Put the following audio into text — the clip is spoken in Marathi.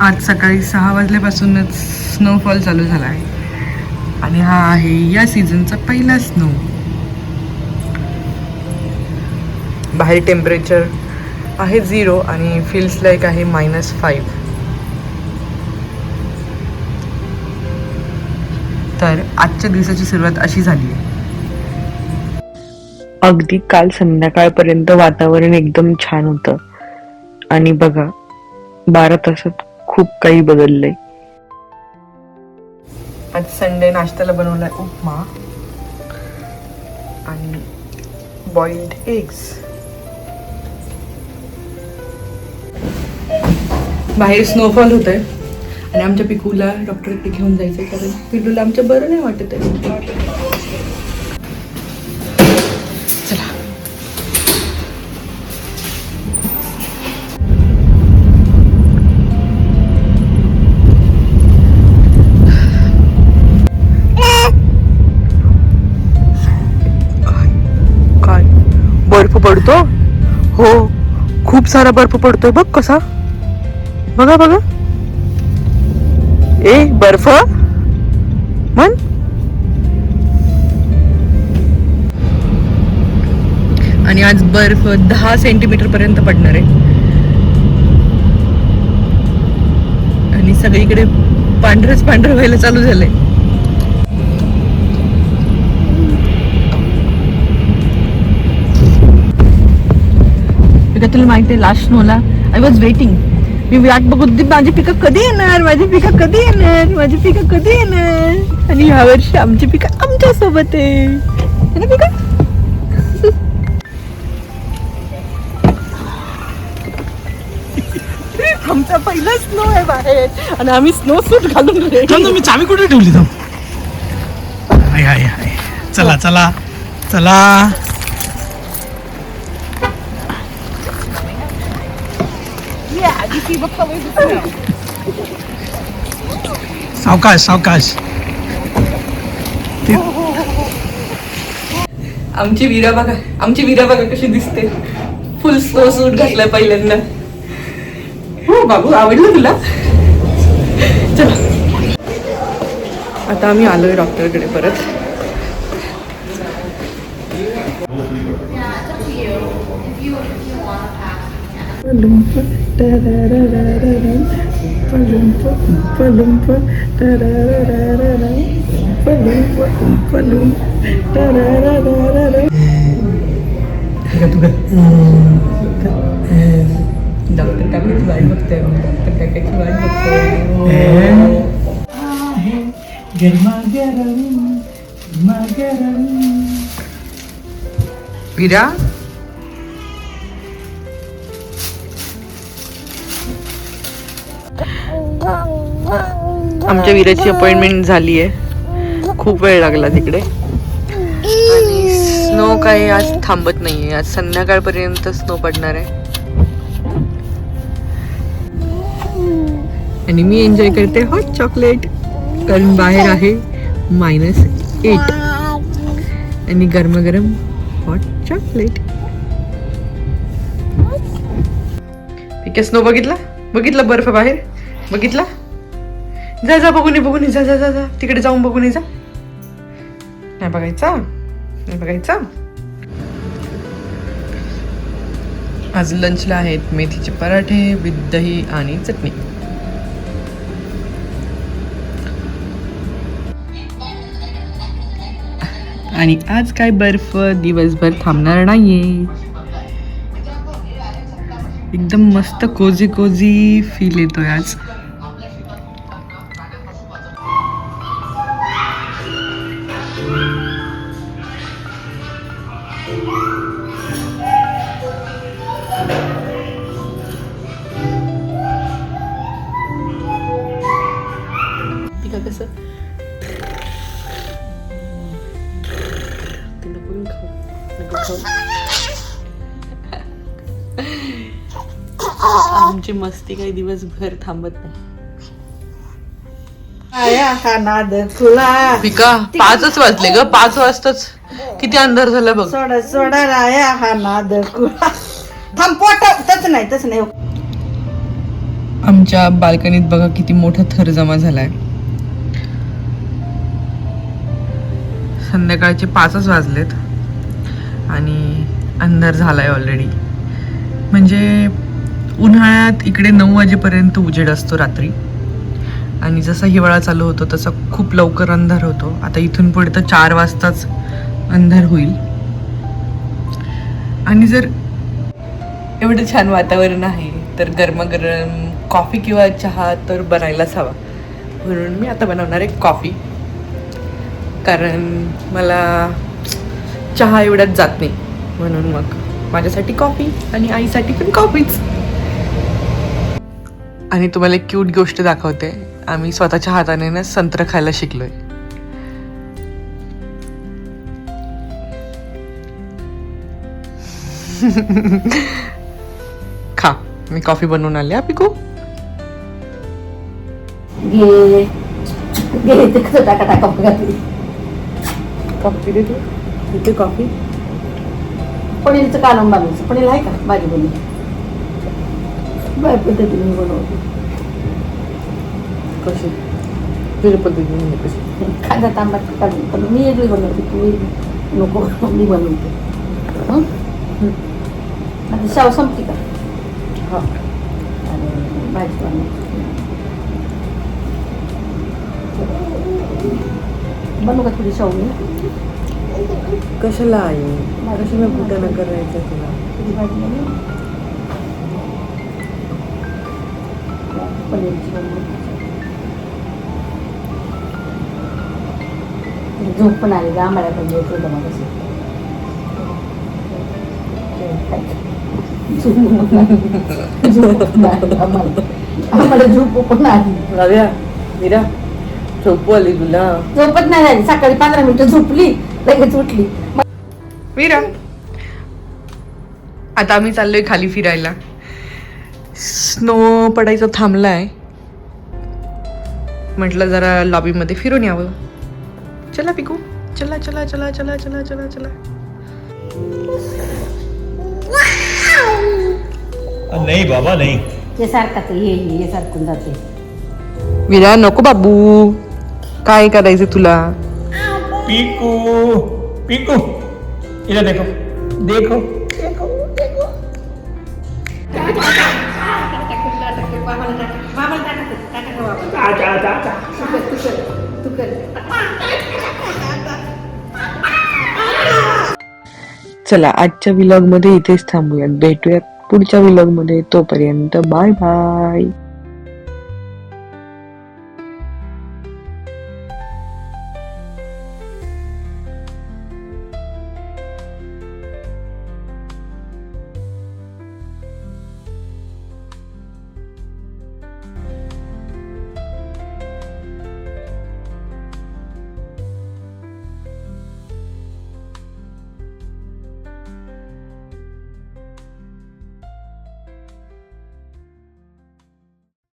आज सकाळी सहा वाजल्यापासूनच स्नोफॉल चालू झाला आहे. आणि हा आहे या सीझनचा पहिला स्नो बाहेर टेम्परेचर आहे झिरो आणि फील्स लाईक आहे मायनस फाईव्ह तर आजच्या दिवसाची सुरुवात अशी झाली आहे. अगदी काल संध्याकाळपर्यंत वातावरण एकदम छान होतं. आणि बघा बारा तासात खूप काही बदललंय. आज संडे नाश्त्याला बनवलाय उपमा आणि बॉइल्ड एग्स बाहेर स्नोफॉल होत आहे आणि आमच्या पिकूला डॉक्टरकडे घेऊन जायचंय कारण पिल्लूला आमच्या बरं नाही वाटत आहे. बर्फ पडतो? हो खूप सारा बर्फ पडतोय बघ कसा. बघा बघा. ए बर्फ. मन आणि आज बर्फ दहा सेंटीमीटर पर्यंत पडणार आहे. आणि सगळीकडे पांढरच पांढरं व्हायला चालू झालंय. पिका तुला माहिती आहे लास्ट स्नोला आय वॉज वेटिंग मी वाट बघत होती माझी पिकं कधी येणार? माझी पिकं कधी येणार? माझी पिकं कधी येणार? आणि ह्या वर्षी आमची पिकं आमच्यासोबत आहे ना पिकं? आमचा पहिला स्नो आहे बाहेर. आणि आम्ही स्नो सूट घालून थांब मी चावी कुठे ठेवली थांब. चला चला. चला. सावकाश सावकाश आमची वीरा बघा आमची वीरा बघा कशी दिसते. फुल स्नो सूट घातलाय पहिल्यांदा. हो बाबू आवडलं तुला? चला. आता आम्ही आलोय डॉक्टरकडे परत. डॉक्टर काकाची वाट बघतोय डॉक्टर काकाची वाट बघतोय गरमागरम गरमागरम वीरा आमच्या वीराची अपॉइंटमेंट झाली आहे खूप वेळ लागला तिकडे. आणि स्नो काही आज थांबत नाहीये. आज संध्याकाळपर्यंत स्नो पडणार आहे. आणि मी एन्जॉय करते हॉट चॉकलेट कारण बाहेर आहे मायनस एट आणि गरमागरम हॉट चॉकलेट ठीक स्नो बघितला? बघितला बर्फ बाहेर? बघितला? जा जा बघून ये बघून ये जा जा जा जा. तिकडे जाऊन बघून ये जा. नाही बघायचा? नाही बघायचा? आज लंचला आहेत मेथीचे पराठे विथ दही आणि चटणी. आणि आज काय बर्फ? दिवसभर थांबणार नाहीये. एकदम मस्त कोजी कोजी फील येतोय आज. पिका कसं ते नको घेऊन खाऊ. नको खाऊ. आमची मस्ती काही दिवसभर थांबत नाही हा पिका पाचच वाजले ग पाच वाजताच किती अंधार झाला बघ सोडा सोडा राया हा नाद खुला थांब पोट तच नाही तच नाही आमच्या बाल्कनीत बघा किती मोठा थर जमा झालाय. संध्याकाळचे पाचच वाजलेत आणि अंधार झाला आहे ऑलरेडी म्हणजे उन्हाळ्यात इकडे नऊ वाजेपर्यंत उजेड असतो रात्री. आणि जसा हिवाळा चालू होतो तसा खूप लवकर अंधार होतो. आता इथून पुढे तर चार वाजताच अंधार होईल. आणि जर एवढं छान वातावरण आहे तर गरमागरम कॉफी किंवा चहा तर बनायलाच हवा. म्हणून मी आता बनवणार आहे कॉफी कारण मला चहा एवढ्यात जात नाही म्हणून मग माझ्यासाठी कॉफी आणि आईसाठी पण कॉफीच आणि तुम्हाला एक क्यूट गोष्ट दाखवते आम्ही स्वतःच्या हाताने ना संत्र खायला शिकलोय खा मी कॉफी बनवून आले हा पिकू घे घे ते कसं टाका टाका घातली कॉफी दे तू. इथे कॉफी. पनीरचं कालवण बनवायचं? पनीर आहे का? भाजी बनवली बाय पद्धतीने बनवते. कशी? तुझ्या पद्धतीने कशी. खाजा तांबा काढून पण मी वेगळी बनवते. तू नको मी बनवते? आता शाव संपली का? हा. आणि भाजी बनवते. बनवू का थोडी शाव मी कशाला आई कशाला कुठं करायचं तुला? थोडी भाजी बनवू. पनीरची बनवू. झोप पण आली का आम्हाला पण येत होतं मग झोप पण आली. आम्हाला. आम्हाला झोप पण आली. राव्या मीरा झोपू आली तुला. झोपत नाही झाली. सकाळी पंधरा मिनिटं झोपली लगेच उठली. मीरा आता आम्ही चाललोय खाली फिरायला. स्नो पडायचा थांबलाय. म्हटलं जरा लॉबीमध्ये फिरून यावं. चला पिकू. चला चला चला चला चला चला चला. नहीं बाबा नहीं. सारखं हे हे सारखून जाते. मीरा नको बाबू. काय करायचं तुला? पीकू पीकू इधर देखो देखो चला आजच्या विलॉगमध्ये इथेच थांबूयात. भेटूयात पुढच्या विलॉगमध्ये. तोपर्यंत बाय बाय.